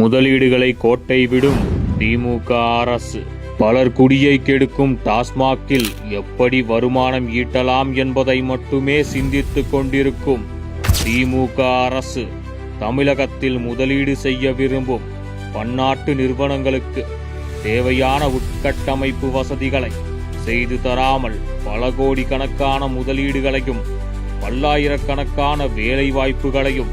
முதலீடுகளை கோட்டை விடும் திமுக அரசு. பலர் குடியை கெடுக்கும் டாஸ்மாகில் எப்படி வருமானம் ஈட்டலாம் என்பதை மட்டுமே சிந்தித்துக் கொண்டிருக்கும் திமுக அரசு. தமிழகத்தில் முதலீடு செய்ய விரும்பும் பன்னாட்டு நிறுவனங்களுக்கு தேவையான உட்கட்டமைப்பு வசதிகளை செய்து தராமல் பல கோடி கணக்கான முதலீடுகளையும் பல்லாயிரக்கணக்கான வேலைவாய்ப்புகளையும் வாய்ப்புகளையும்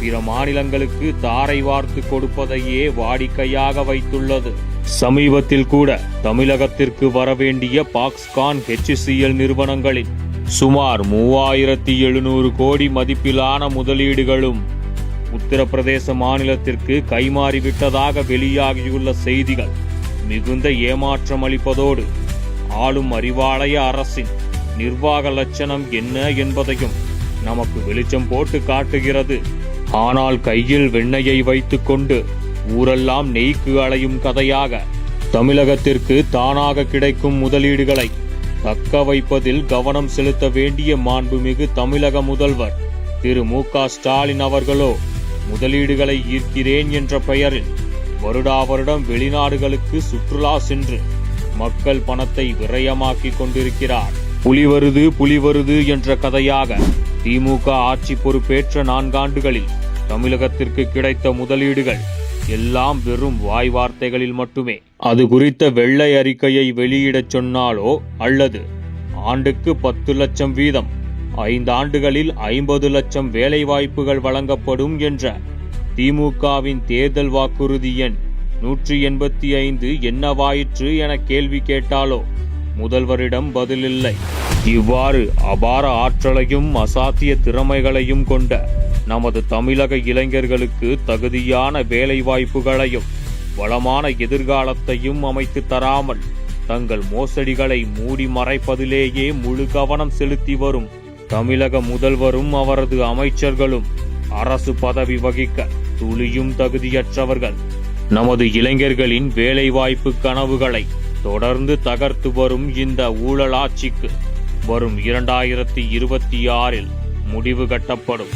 பிற மாநிலங்களுக்கு தாரை வார்த்து கொடுப்பதையே வாடிக்கையாக வைத்துள்ளது. சமீபத்தில் கூட தமிழகத்திற்கு வரவேண்டிய பாக்ஸ்கான் ஹெச்சிசிஎல் நிறுவனங்களின் சுமார் மூவாயிரத்தி எழுநூறு கோடி மதிப்பிலான முதலீடுகளும் உத்தரப்பிரதேச மாநிலத்திற்கு கைமாறிவிட்டதாக வெளியாகியுள்ள செய்திகள் மிகுந்த ஏமாற்றம் அளிப்பதோடு ஆளும் அறிவாலய அரசின் நிர்வாக லட்சணம் என்ன என்பதையும் நமக்கு வெளிச்சம் போட்டு காட்டுகிறது. ஆனால் கையில் வெண்ணையை வைத்துக்கொண்டு ஊரெல்லாம் நெய்க்கு அலையும் கதையாக தமிழகத்திற்கு தானாக கிடைக்கும் முதலீடுகளை தக்க வைப்பதில் கவனம் செலுத்த வேண்டிய மாண்புமிகு தமிழக முதல்வர் திரு மு க ஸ்டாலின் அவர்களோ முதலீடுகளை ஈர்க்கிறேன் என்ற பெயரில் வருடா வருடம் வெளிநாடுகளுக்கு சுற்றுலா சென்று மக்கள் பணத்தை விரயமாக்கிக் கொண்டிருக்கிறார். புலி வருது புலி வருது என்ற கதையாக திமுக ஆட்சி பொறுப்பேற்ற நான்காண்டுகளில் தமிழகத்திற்கு கிடைத்த முதலீடுகள் எல்லாம் வெறும் வாய் வார்த்தைகளில் மட்டுமே. அது குறித்த வெள்ளை அறிக்கையை வெளியிடச் சொன்னாலோ அல்லது ஆண்டுக்கு பத்து லட்சம் வீதம் ஐந்தாண்டுகளில் ஐம்பது லட்சம் வேலைவாய்ப்புகள் வழங்கப்படும் என்ற திமுகவின் தேர்தல் வாக்குறுதி எண் நூற்றி எண்பத்தி ஐந்து என்னவாயிற்று என கேள்வி கேட்டாலோ முதல்வரிடம் பதிலில்லை இவ்வாறு அபார ஆற்றலையும் அசாத்திய திறமைகளையும் கொண்ட நமது தமிழக இளைஞர்களுக்கு தகுதியான வேலைவாய்ப்புகளையும் வளமான எதிர்காலத்தையும் அமைத்து தராமல் தங்கள் மோசடிகளை மூடி மறைப்பதிலேயே முழு கவனம் செலுத்தி வரும் தமிழக முதல்வரும் அவரது அமைச்சர்களும் அரசு பதவி வகிக்க துளியும் தகுதியற்றவர்கள். நமது இளைஞர்களின் வேலைவாய்ப்பு கனவுகளை தொடர்ந்து தகர்த்து வரும் இந்த ஊழலாட்சிக்கு வரும் இரண்டாயிரத்தி இருபத்தி ஆறில் முடிவு கட்டப்படும்.